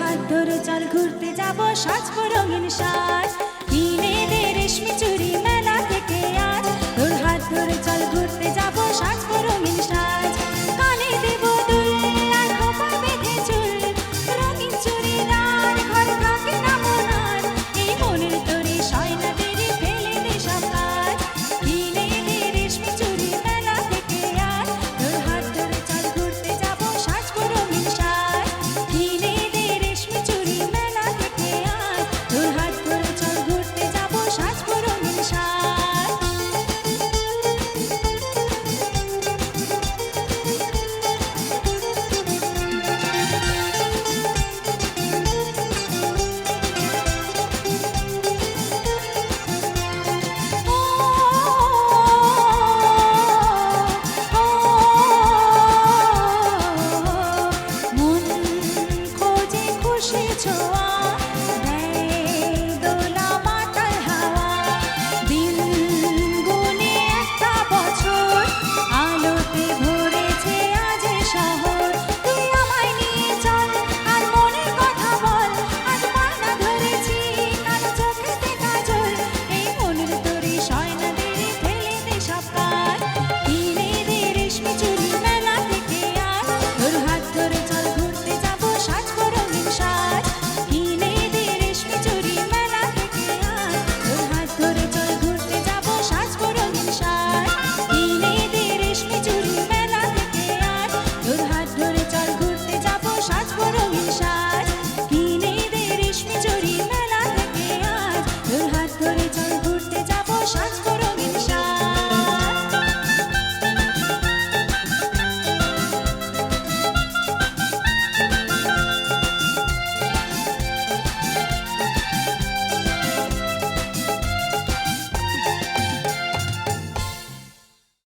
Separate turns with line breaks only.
হাত ধরে চল ঘুরতে যাব সাজবো রঙিন সাজ। কিনে রেশমি চুরি মেলা থেকে আজ। তোর হাত ধরে চল ঘুরতে যাব সাজবো রঙিন সাজ। such